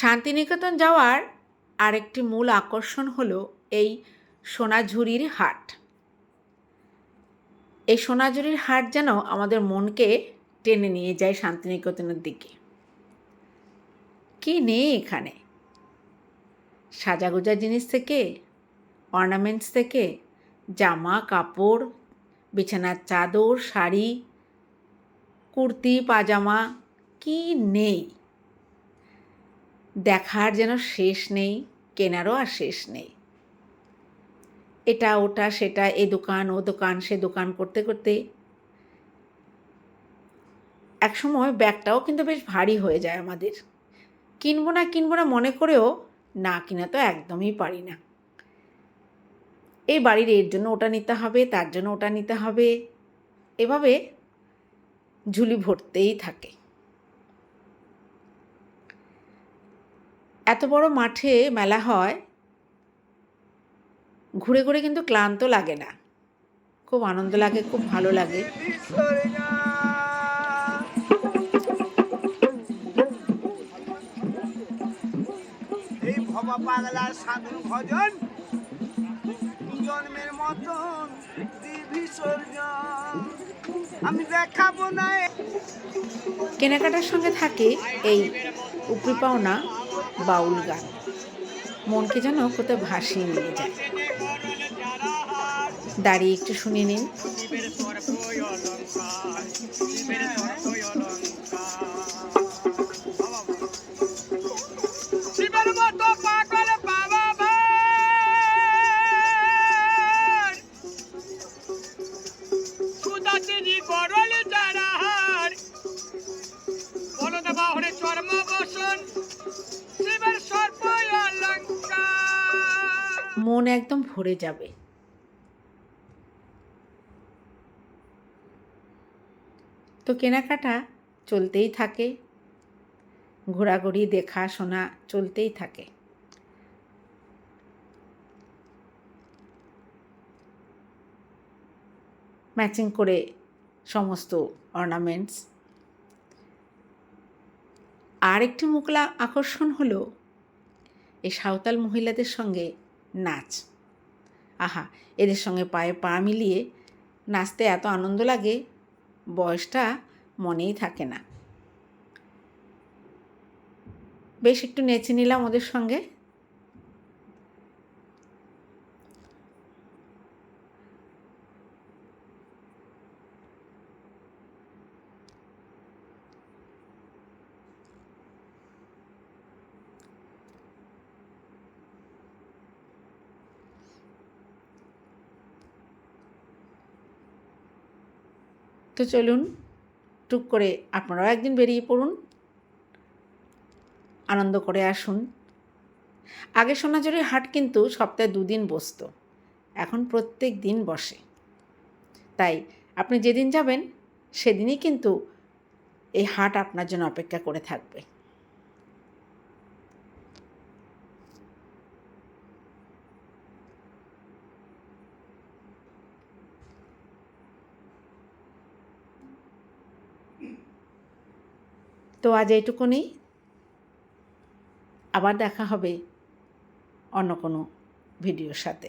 শান্তিনিকেতন যাওয়ার আরেকটি মূল আকর্ষণ হলো এই সোনাঝুরির হাট। এই সোনাঝুরির হাট যেন আমাদের মনকে টেনে নিয়ে যায় শান্তিনিকেতনের দিকে। কি নেই এখানে? সাজাগোজা জিনিস থেকে অর্নামেন্টস থেকে জামা কাপড় বিছানার চাদর, শাড়ি, কুর্তি, পাজামা, কি নেই? দেখার যেন শেষ নেই, কেনারও আর শেষ নেই। এটা, ওটা, সেটা, এ দোকান, ও দোকান, সে দোকান করতে করতে একসময় ব্যাগটাও কিন্তু বেশ ভারী হয়ে যায় আমাদের। কিনবো না কিনবো না মনে করেও না কিনা তো একদমই পারি না। এই বাড়ির এর জন্য ওটা নিতে হবে, তার জন্য ওটা নিতে হবে, এভাবে ঝুলি ভরতেই থাকে। এত বড় মাঠে মেলা হয় ঘুরে ঘুরে কিন্তু ক্লান্ত লাগে না। খুব আনন্দ লাগে খুব ভালো লাগে। পাগলার সাধু ভজন জন্মের মতন আমি দেখাবো না কেনাকাটার সঙ্গে থাকে এই উপরি পাওনা বাউল গান। মনকে যেন কোথাও ভাসিয়ে নিয়ে যায়। দাঁড়িয়ে একটু শুনে নিন। মন একদম ভরে যাবে। তো কেনাকাটা চলতেই থাকে। ঘোরাঘুরি, দেখা, শোনা চলতেই থাকে। ম্যাচিং করে সমস্ত অর্নামেন্টস। আর একটি মুকলা আকর্ষণ হলো, এই সাঁওতাল মহিলাদের সঙ্গে নাচ। আহা, এদের সঙ্গে পায়ে পা মিলিয়ে নাচতে এত আনন্দ লাগে, বয়সটা মনেই থাকে না। বেশ, একটু নেচে নিলাম ওদের সঙ্গে। তো চলুন টুক করে আপনারাও একদিন বেরিয়ে পড়ুন। আনন্দ করে আসুন। আগে সোনাঝুরির হাট কিন্তু সপ্তাহে দুদিন বসত, এখন প্রত্যেক দিন বসে। তাই আপনি যেদিন যাবেন, সেদিনই কিন্তু এই হাট আপনার জন্য অপেক্ষা করে থাকবে। তো আজ এইটুকুনি। আবার দেখা হবে অন্য কোনো ভিডিওর সাথে।